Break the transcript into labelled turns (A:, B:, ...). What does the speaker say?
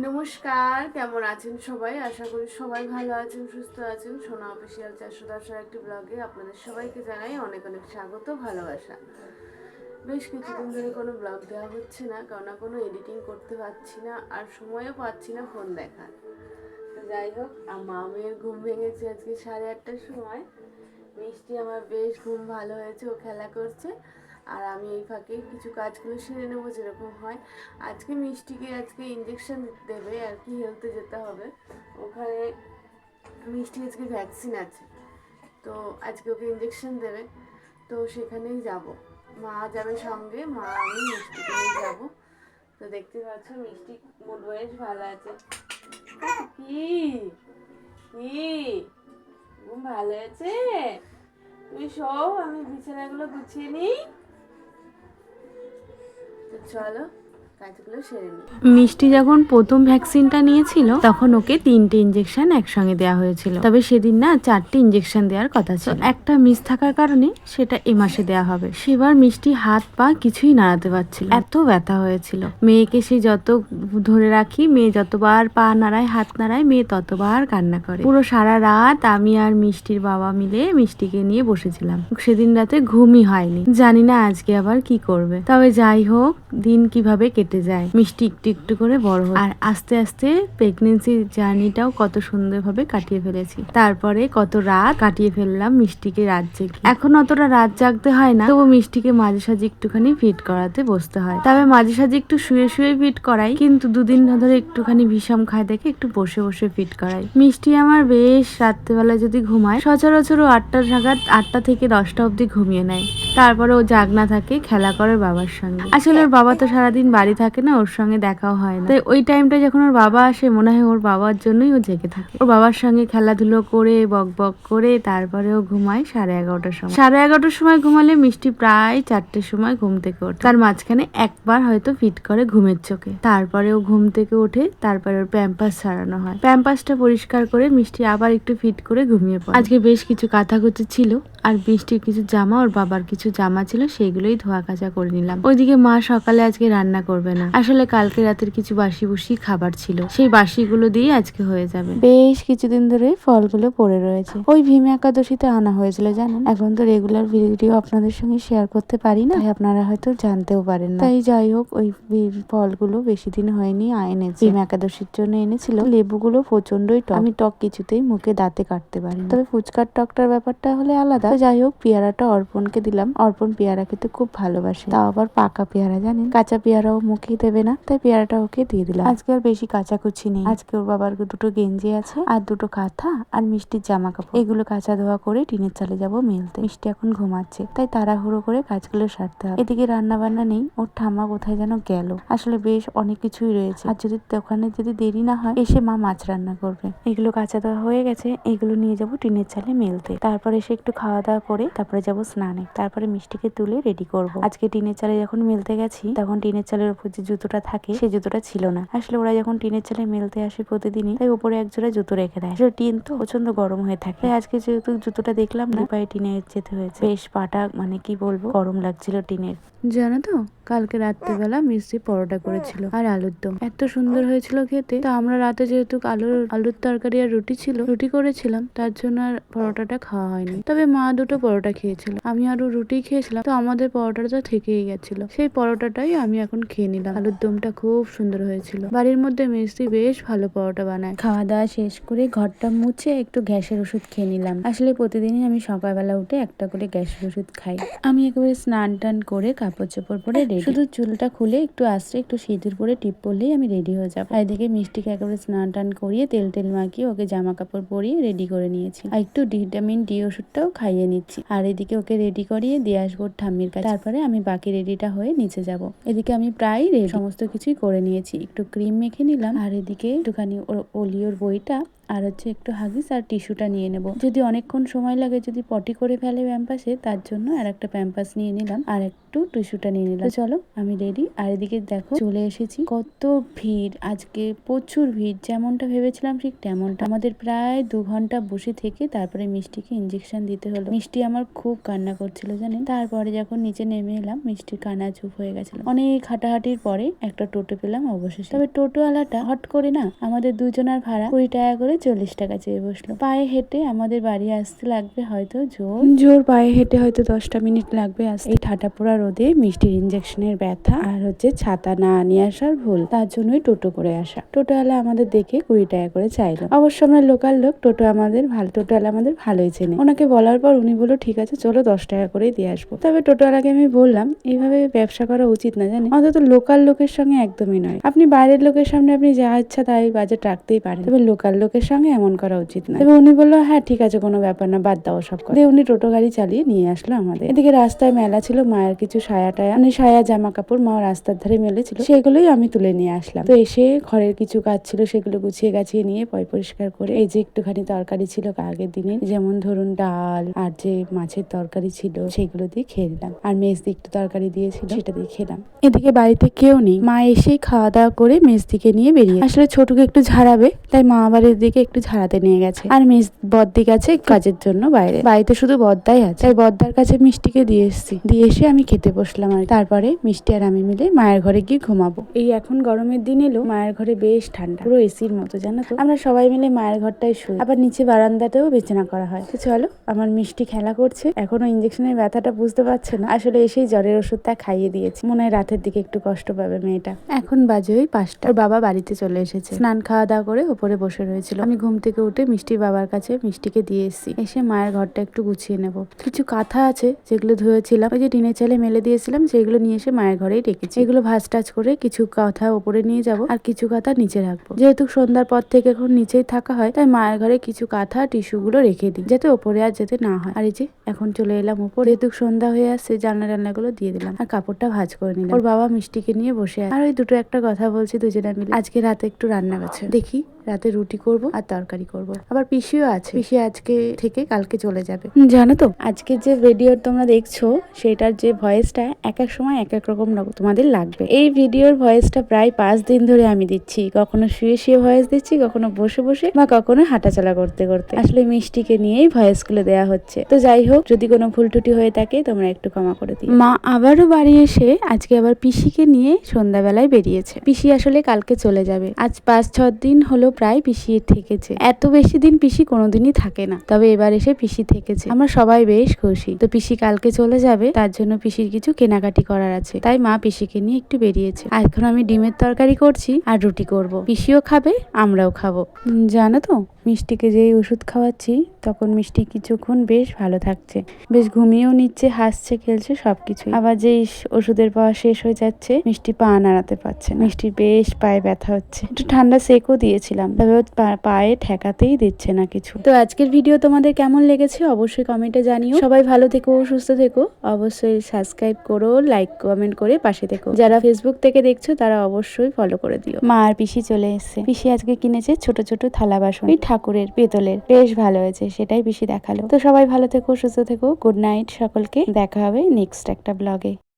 A: নমস্কার, কেমন আছেন সবাই? আশা করি সবাই ভালো আছেন, সুস্থ আছেন। সোনা অফিসিয়াল চারশো দশের একটি ব্লগে আপনাদের সবাইকে জানাই অনেক অনেক স্বাগত, ভালোবাসা। বেশ কিছুদিন ধরে কোনো ব্লগ দেওয়া হচ্ছে না কারণ কোনো এডিটিং করতে পারছি না আর সময়ও পাচ্ছি না ফোন দেখার। যাই হোক আমার মেয়ের ঘুম ভেঙেছে আজকে সাড়ে আটটার সময়। মিষ্টি আমার বেশ ঘুম ভালো হয়েছে, ও খেলা করছে। আর আমি এই ফাঁকে কিছু কাজগুলো সেরে নেব যেরকম হয়। আজকে মিষ্টিকে আজকে ইঞ্জেকশন দেবে আর কি হেলতে যেতে হবে। ওখানে মিষ্টি আজকে ভ্যাকসিন আছে। তো আজকে ওকে ইঞ্জেকশন দেবে। তো সেখানেই যাব। মা যাবে সঙ্গে, মা আমি মিষ্টিকে নিয়ে যাব। তো দেখতে পাচ্ছ মিষ্টি মুড বেশ ভালো আছে। কি? কি? ভালো আছে? তুমি সব আমি বিছানাগুলো গুছিয়ে নিই। তো চলো।
B: মিষ্টি যখন প্রথম ভ্যাকসিনটা নিয়েছিল, তখন ওকে তিনটে ইঞ্জেকশন একসঙ্গে দেওয়া হয়েছিল। তবে সেদিন না চারটে ইঞ্জেকশন দেওয়ার কথা ছিল। একটা মিস থাকার কারণে সেটা এ মাসে দেওয়া হবে। সেবার মিষ্টি হাত পা কিছুই নাড়াতে পারছিল এত ব্যথা হয়েছিল। মেয়েকে সে যত ধরে রাখি, মেয়ে যতবার পা নাড়ায়, হাত নাড়ায়, মেয়ে ততবার কান্না করে। পুরো সারা রাত আমি আর মিষ্টির বাবা মিলে মিষ্টিকে নিয়ে বসেছিলাম। সেদিন রাতে ঘুমই হয়নি। জানি না আজকে আবার কি করবে। তবে যাই হোক, দিন কীভাবে কেটে যায়। মিষ্টি একটু একটু করে বড় হয়। আর আস্তে আস্তে প্রেগনেন্সি জার্নিটাও কত সুন্দরভাবে কাটিয়ে ফেলেছি। তারপরে কত রাত কাটিয়ে ফেললাম মিষ্টিকে রাত জেগে। এখন অতটা রাত জাগতে হয় না, তবু মিষ্টিকে মাঝে সাঝে একটুখানি ফিট করাতে বসতে হয়। তবে মাঝে সাঝে একটু শুয়ে শুয়ে ফিট করাই, কিন্তু দুদিন ধরে একটুখানি বিষম খায় দেখে একটু বসে বসে ফিট করাই। মিষ্টি আমার বেশ রাত্রেবেলা যদি ঘুমায়, সচরাচর আটটা নাগাদ আটটা থেকে দশটা অবধি ঘুমিয়ে নেয়। তারপরে ও জাগনা থাকে, খেলা করে বাবার সঙ্গে। আসলে ওর বাবা তো সারাদিন বাড়ি থাকে না, ওর সঙ্গে দেখাও হয় না। তাই ওই টাইমটা যখন ওর বাবা আসে, মনে হয় ওর বাবার জন্যই ও জেগে থাকে। ওর বাবার সঙ্গে খেলাধুলো করে, বক বক করে, তারপরে ও ঘুমায় সাড়ে এগারোটার সময়। সাড়ে এগারোটার সময় ঘুমালে মিষ্টি প্রায় চারটের সময় ঘুম থেকে ওঠে। তার মাঝখানে একবার হয়তো ফিট করে ঘুমের চোখে। তারপরে ও ঘুম থেকে ওঠে, তারপরে ওর প্যাম্পাস ছাড়ানো হয়। প্যাম্পাসটা পরিষ্কার করে মিষ্টি আবার একটু ফিট করে ঘুমিয়ে পড়ে। আজকে বেশ কিছু কাঁথাকুচি ছিল। আর বৃষ্টির কিছু জামা, ওর বাবার কিছু জামা ছিল সেইগুলোই ধোয়া কাচা করে নিলাম। ওইদিকে মা সকালে আজকে রান্না করবে না। আসলে কালকে রাতের কিছু বাসি বুসি খাবার ছিল। সেই বাসিগুলো দিয়ে আজকে হয়ে যাবে। বেশ কিছুদিন ধরে ফলগুলো পড়ে রয়েছে। ওই ভীম একাদশীতে আনা হয়েছিল, জানেন? এখন তো রেগুলার ভিডিও আপনাদের সঙ্গে শেয়ার করতে পারি না। আপনারা হয়তো জানতেও পারেন না। তাই যাই হোক, ওই ফলগুলো বেশি দিন হয়নি এনেছে। ভীম একাদশীর জন্য এনেছিল। লেবুগুলো প্রচন্ডই টক। আমি টক কিছুতেই মুখে দাঁতে কাটতে পারি তবে ফুচকার টকটার ব্যাপারটা হলে আলাদা। তো যাই হোক, পেয়ারাটা অর্পণকে দিলাম। অর্পণ পেয়ারা খেতে খুব ভালোবাসে। তাও আবার পাকা পেয়ারা, জানেন? কাঁচা পেয়ারাও মুখেই দেবে না, তাই পেয়ারাটা ওকে দিয়ে দিলাম। আজকে আর বেশি কাচাকুচি নেই। আজকে ওর বাবার দুটো গেঞ্জি আছে, আর দুটো কাঁথা, আর মিষ্টির জামা কাপড় এগুলো কাঁচা ধোয়া করে টিনের চালে যাব মেলতে। মিষ্টি এখন ঘুমাচ্ছে, তাই তাড়াহুড়ো করে কাজগুলো সারতে হবে। এদিকে রান্না বান্না নেই, ওর ঠাম্মা কোথায় যেন গেল। আসলে বেশ অনেক কিছুই রয়েছে। আর যদি দোকানে যদি দেরি না হয়, এসে মা মাছ রান্না করবে। এগুলো কাঁচা ধোয়া হয়ে গেছে, এগুলো নিয়ে যাব টিনের চালে মেলতে। তারপরে এসে একটু খাওয়া দাওয়া করে তারপরে যাব স্নানে। তারপরে মিষ্টিকে তুলে রেডি করব। আজকে টিনের চালে যখন মেলতে গেছি, তখন টিনের চালের উপর যে জুতোটা থাকে সেই জুতোটা ছিল না। আসলে ওরা যখন টিনের চালে মেলতে আসে প্রতিদিনই, তাই উপরে এক জোড়া জুতো রেখে দেয়। আসলে টিন তো প্রচণ্ড গরম হয়ে থাকে। তাই আজকে যেহেতু জুতোটা দেখলাম না পায়ে টিনে যেতে হয়েছে। বেশ পাটা মানে কি বলব, গরম লাগছিল টিনের। জানো তো, কালকে রাত্রেবেলা মিষ্টি পরোটা করেছিল আর আলুর দম। এত সুন্দর হয়েছিল খেতে। তো আমরা রাতে যেহেতু আলুর আলুর তরকারি আর রুটি ছিল, রুটি করেছিলাম, তার জন্য আর পরোটাটা খাওয়া হয়নি। তবে মা দুটো পরোটা খেয়েছিল। আমি আরও রুটি খেয়েছিলাম, তো আমাদের পরোটাটা থেকেই গেছিল। সেই পরোটাটাই আমি এখন খেয়ে নিলাম। আলুর দমটা খুব সুন্দর হয়েছিল। বাড়ির মধ্যে মিষ্টি বেশ ভালো পরোটা বানায়। খাওয়া দাওয়া শেষ করে ঘরটা মুছে একটু গ্যাসের ওষুধ খেয়ে নিলাম। আসলে প্রতিদিনই আমি সকালবেলা উঠে একটা করে গ্যাসের ওষুধ খাই। আমি একেবারে স্নান টান করে কাপড় চোপড় পরে রেডি শুধু চুলটা খুলে একটু আসতে একটু সিঁদুর পরে টিপ পরলেই আমি রেডি হয়ে যাব। আর এদিকে মিষ্টিকে একেবারে স্নান টান করিয়ে তেল টেল মাখিয়ে ওকে জামা কাপড় পরিয়ে রেডি করে নিয়েছি। আর একটু ভিটামিন ডি ওষুধটাও খাইয়ে নিচ্ছি। আর এদিকে ওকে রেডি করিয়ে দিয়ে আসব ঠাম্মির কাছে। তারপরে আমি বাকি রেডিটা হয়ে নিচে যাব। এদিকে আমি প্রায় সমস্ত কিছুই করে নিয়েছি। একটু ক্রিম মেখে নিলাম। আর এদিকে একটুখানি ওর ওলিওর বইটা আর হচ্ছে একটু হাগিস আর টিস্যুটা নিয়ে নেব। যদি অনেকক্ষণ সময় লাগে যদি পটি করে ফেলে প্যাম্পাসে, তার জন্য আর একটা প্যাম্পাস নিয়ে নিলাম আর একটু টিস্যুটা নিয়ে নিলাম। চলো, আমি রেডি আর এদিকে দেখো, চলে এসেছি। কত ভিড়, আজকে প্রচুর ভিড়। যেমনটা ভেবেছিলাম ঠিক তেমনটা। আমাদের প্রায় দু ঘণ্টা বসে থেকে তারপরে মিষ্টিকে ইঞ্জেকশন দিতে হলো। মিষ্টি আমার খুব কান্না করছিল, জানেন? তারপরে যখন নিচে নেমে এলাম, মিষ্টির কান্না চুপ হয়ে গেছিল। অনেক হাঁটাহাঁটির পরে একটা টোটো পেলাম অবশেষে। তবে টোটোওয়ালাটা হট করে না, আমাদের দুজনের ভাড়া কুড়ি টাকা করে চল্লিশ টাকা চেয়ে বসল। পায়ে হেঁটে আমাদের বাড়ি আসতে লাগবে হয়তো জোর। জোর পায়ে হেঁটে হয়তো দশটা মিনিট লাগবে আসতে। এই ঠাটাপোড়া রোদে মিষ্টির ইঞ্জেকশনের ব্যথা আর হচ্ছে ছাতা না নিয়ে আসার ভুল। তার জন্যই টোটো করে আসা। টোটোওয়ালা আমাদের দেখে কুড়ি টাকা করে চাইলো। অবশ্য আমরা লোকাল লোক টোটো আমাদের ভালো টোটোওয়ালা আমাদের ভালোই চেনে। ওনাকে বলার পর উনি বলল ঠিক আছে চলো দশ টাকা করেই দিয়ে আসব। তবে টোটোওয়ালাকে আমি বললাম এইভাবে ব্যবসা করা উচিত না জানেন? অন্তত লোকাল লোকের সঙ্গে একদমই নয়। আপনি বাইরের লোকের সামনে আপনি যা ইচ্ছা তাই বাজেট রাখতেই পারেন। তবে লোকাল লোকের সঙ্গে এমন করা উচিত না। তবে উনি বলল হ্যাঁ ঠিক আছে কোনো ব্যাপার না বাদ দাও সব কথা। উনি টোটো গাড়ি চালিয়ে নিয়ে আসলো আমাদের। এদিকে রাস্তায় মেলা ছিল মায়ের কিছু সায়া টায়া মানে সায়া জামা কাপড় মা রাস্তার ধারে মেলেছিল সেগুলোই আমি তুলে নিয়ে আসলাম। তো এসে ঘরের কিছু কাজ ছিল সেগুলো গুছিয়ে গাছিয়ে নিয়ে পয় পরিষ্কার করে এই যে একটুখানি তরকারি ছিল আগের দিনে যেমন ধরুন ডাল আর যে মাছের তরকারি ছিল সেগুলো দিয়ে খেয়ে দিলাম আর মেজ দিয়ে একটু তরকারি দিয়েছিল সেটা দিয়ে খেলাম। এদিকে বাড়িতে কেউ নেই মা এসেই খাওয়া দাওয়া করে মেজদিকে নিয়ে বেরিয়ে আসলে। ছোটকে একটু ঝাড়াবে তাই মা বাড়ির দিকে একটু ঝাড়াতে নিয়ে গেছে। আর মেজ বদ্দি গেছে কাজের জন্য বাইরে। বাড়িতে শুধু বদ্দাই আছে। তাই বদ্দার কাছে মিষ্টিকে দিয়ে এসেছি। দিয়ে এসে আমি খেতে বসলাম আর তারপরে মিষ্টি আর আমি মিলে মায়ের ঘরে গিয়ে ঘুমাবো। এই এখন গরমের দিন এলো, মায়ের ঘরে বেশ ঠান্ডা। পুরো এসির মতো, জানো তো। আমরা সবাই মিলে মায়ের ঘরটায় শুই। আবার নিচে বারান্দাতেও বিছানা করা হয়। তো চলো, আমার মিষ্টি খেলা করছে। এখনও ইঞ্জেকশনের ব্যথাটা বুঝতে পারছে না। আসলে এসেই জ্বরের ওষুধটা খাইয়ে দিয়েছি। মনে হয় রাতের দিকে একটু কষ্ট পাবে মেয়েটা। এখন বাজে ওই পাঁচটা। বাবা বাড়িতে চলে এসেছে। স্নান খাওয়া দাওয়া করে উপরে বসে রয়েছিল। আমি ঘুম থেকে উঠে মিষ্টি বাবার কাছে মিষ্টিকে দিয়ে এসেছি। এসে মায়ের ঘরটা একটু গুছিয়ে নেব। কিছু কাঁথা আছে যেগুলো ধুয়েছিলাম। ওই যে টিনের চালে মেলে দিয়েছিলাম সেগুলো নিয়ে এসে মায়ের ঘরেই রেখেছি এগুলো ভাজ টাজ করে কিছু কাঁথা ওপরে নিয়ে যাব আর কিছু কাঁথা নিচে রাখব। যেহেতু সন্ধ্যার পর থেকে এখন নিচেই থাকা হয়, তাই মায়ের ঘরে কিছু কাঁথা টিস্যু গুলো রেখে দিই, যাতে ওপরে আর যেতে না হয়। আর এই যে এখন চলে এলাম ওপর। যেহেতু সন্ধ্যা হয়ে আসছে, জানলা টান্না গুলো দিয়ে দিলাম আর কাপড়টা ভাজ করে নিলাম। ওর বাবা মিষ্টিকে নিয়ে বসে আর ওই দুটো একটা কথা বলছি দুজনে মিলে। আজকে রাতে একটু রান্না আছে। দেখি রাতে রুটি করব আর তরকারি করব। আবার পিসিও আছে। পিসি আজকে থেকে কালকে চলে যাবে। জানো তো আজকে যে ভিডিও তোমরা দেখছ সেটার যে ভয়েসটা এক এক সময় এক এক রকম তোমাদের লাগবে। এই ভিডিওর ভয়েসটা প্রায় পাঁচ দিন ধরে আমি দিচ্ছি। কখনো শুয়ে শুয়ে ভয়েস দিচ্ছি কখনো বসে বসে বা কখনো হাঁটাচলা করতে করতে। আসলে মিষ্টিকে নিয়েই ভয়েসগুলো দেওয়া হচ্ছে। তো যাই হোক যদি কোনো ভুল টুটি হয়ে থাকে তোমরা একটু ক্ষমা করে দিই মা আবারও বাড়ি এসে আজকে আবার পিসিকে নিয়ে সন্ধ্যাবেলায় বেরিয়েছে। পিসি আসলে কালকে চলে যাবে। আজ পাঁচ ছ দিন হলো প্রায় পিসি থেকেছে। এত বেশি দিন পিসি কোনোদিনই থাকে না। তবে এবার এসে পিসি থেকেছে। আমরা সবাই বেশ খুশি। তো পিসি কালকে চলে যাবে, তার জন্য পিসির কিছু কেনাকাটি করার আছে। তাই মা পিসিকে নিয়ে একটু বেরিয়েছে। এখন আমি ডিমের তরকারি করছি আর রুটি করব। পিসিও খাবে, আমরাও খাব। জানো তো, মিষ্টিকে যেই ওষুধ খাওয়াচ্ছি, তখন মিষ্টি কিছুক্ষণ বেশ ভালো থাকছে। বেশ ঘুমিয়েও নিচ্ছে, হাসছে, খেলছে সবকিছু আবার যেই ওষুধের পাওয়া শেষ হয়ে যাচ্ছে, মিষ্টি পা নাড়াতে পারছে মিষ্টি বেশ পায়ে ব্যথা হচ্ছে। একটু ঠান্ডা সেকও দিয়েছিলাম। তবে পা- পায়ে ঠেকাতেই দিচ্ছে না কিছু। তো আজকের ভিডিও তোমাদের কেমন লেগেছে অবশ্যই কমেন্টে জানিও। সবাই ভালো থেকো সুস্থ থেকো। অবশ্যই সাবস্ক্রাইব করো লাইক কমেন্ট করে পাশে থেকো। যারা ফেসবুক থেকে দেখছ তারা অবশ্যই ফলো করে দিও। মা আর পিসি চলে এসেছে। পিসি আজকে কিনেছে ছোট ছোট থালা বাসন। এই ঠাকুরের পেতলের। বেশ ভালো হয়েছে সেটাই পিসি দেখাল। তো সবাই ভালো থেকো সুস্থ থেকো। গুড নাইট সকলকে। দেখা হবে নেক্সট একটা ব্লগে